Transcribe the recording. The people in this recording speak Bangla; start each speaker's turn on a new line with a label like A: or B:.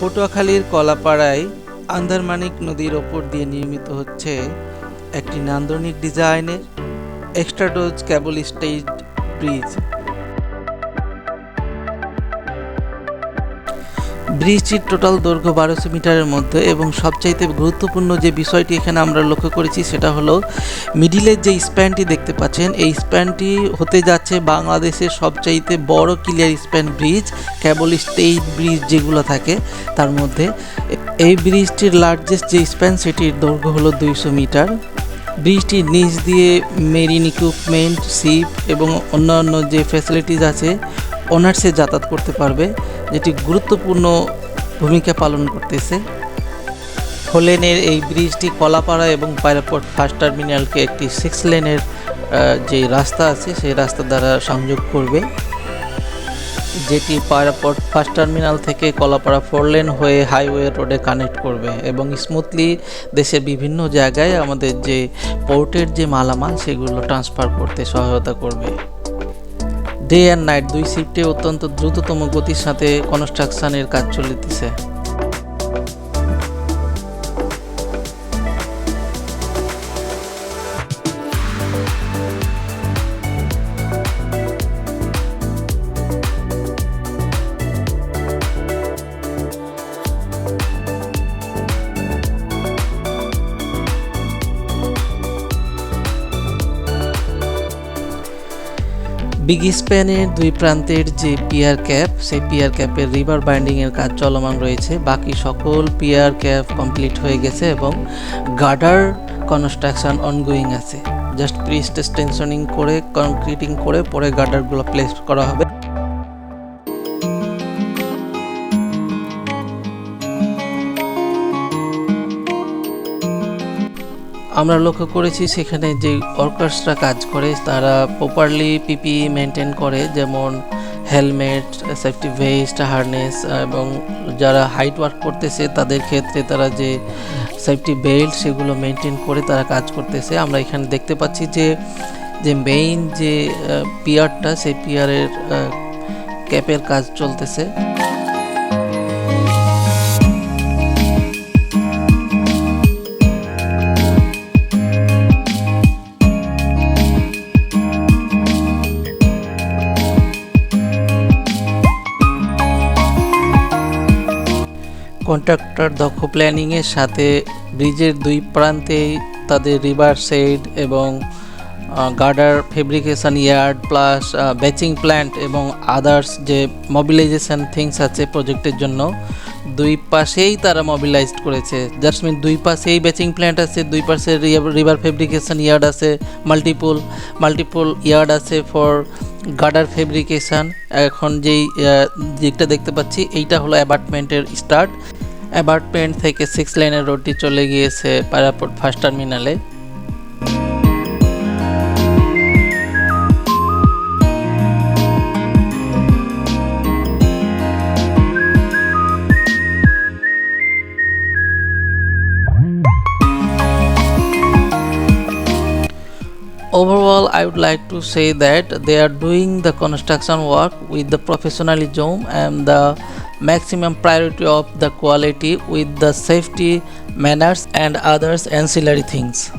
A: পটুয়াখালীর কলাপাড়ায় আন্দারমানিক নদীর ওপর দিয়ে নির্মিত হচ্ছে একটি নান্দনিক ডিজাইনের এক্সট্রাডোজ ক্যাবল স্টেজ ব্রিজ। ব্রিজটির টোটাল দৈর্ঘ্য বারোশো মিটারের মধ্যে এবং সবচাইতে গুরুত্বপূর্ণ যে বিষয়টি এখানে আমরা লক্ষ্য করেছি সেটা হলো মিডিলের যে স্প্যানটি দেখতে পাচ্ছেন, এই স্প্যানটি হতে যাচ্ছে বাংলাদেশের সবচাইতে বড় clear span bridge, cable stayed bridge যেগুলো থাকে তার মধ্যে। এই ব্রিজটির লার্জেস্ট যে স্প্যান সেটির দৈর্ঘ্য হলো দুইশো মিটার। ব্রিজটির নিচ দিয়ে মেরিন ইকুইপমেন্ট শিপ এবং অন্যান্য যে ফ্যাসিলিটিস আছে অনার্সে যাতায়াত করতে পারবে। যেটি গুরুত্বপূর্ণ ভূমিকা পালন করতেছে। ফোলেনের এই ব্রিজটি কলাপাড়া এবং পায়রাপোর্ট ফার্স্ট টার্মিনালকে একটি সিক্স লেনের যে রাস্তা আছে, সেই রাস্তা দ্বারা সংযোগ করবে। যেটি পায়রাপোর্ট ফার্স্ট টার্মিনাল থেকে কলাপাড়া ফোর লেন হয়ে হাইওয়ে রোডে কানেক্ট করবে এবং স্মুথলি দেশের বিভিন্ন জায়গায় আমাদের যে পোর্টের যে মালামাল, সেগুলো ট্রান্সফার করতে সহায়তা করবে। ডে অ্যান্ড নাইট দুই শিফটে অত্যন্ত দ্রুততম গতির সাথে কনস্ট্রাকশনের কাজ চলিতেছে। বিগ স্প্যানের দুই প্রান্তের যে পিয়ার ক্যাপ, সেই পিয়ার ক্যাপের রিভার বাইন্ডিংয়ের কাজ চলমান রয়েছে। বাকি সকল পিয়ার ক্যাপ কমপ্লিট হয়ে গেছে এবং গার্ডার কনস্ট্রাকশন অনগোয়িং আছে। জাস্ট প্রিস্ট টেনশনিং করে কনক্রিটিং করে পরে গার্ডারগুলো প্লেস করা হবে। আমরা লক্ষ্য করেছি সেখানে যে ওয়ার্কার্সরা কাজ করে, তারা প্রপারলি পিপি মেনটেন করে, যেমন হেলমেট সেফটি ভেস্ট হারনেস এবং যারা হাইট ওয়ার্ক করতেছে, তাদের ক্ষেত্রে তারা যে সেফটি বেল্ট সেগুলো মেনটেন করে তারা কাজ করতেছে। আমরা এখানে দেখতে পাচ্ছি যে যে মেইন যে পিয়ারটা সেই পিয়ারের ক্যাপের কাজ চলতেছে। কন্ট্রাক্টর দক্ষ প্ল্যানিংয়ের সাথে ব্রিজের দুই প্রান্তেই তাদের রিভার সাইড এবং girder fabrication yard plus batching plant এবং আদার্স যে মবিলাইজেশন থিংস আছে প্রজেক্টের জন্য, দুই পাশেই তারা মোবিলাইজড করেছে। জাস্ট মিন দুই পাশেই ব্যাচিং প্ল্যান্ট আছে, দুই পাশে রিভার ফেব্রিকেশন ইয়ার্ড আছে মাল্টিপুল মাল্টিপুল ইয়ার্ড আছে ফর গার্ডার ফেব্রিকেশন, এখন যেই দিকটা দেখতে পাচ্ছি, এইটা হলো অ্যাপার্টমেন্টের স্টার্ট। অ্যাপার্টমেন্ট থেকে সিক্স লাইনের রোডটি চলে গিয়েছে পারাপোর্ট ফার্স্ট টার্মিনালে। Overall i would like to say that they are doing the construction work with the professionalism and the maximum priority of the quality with the safety manners and others ancillary things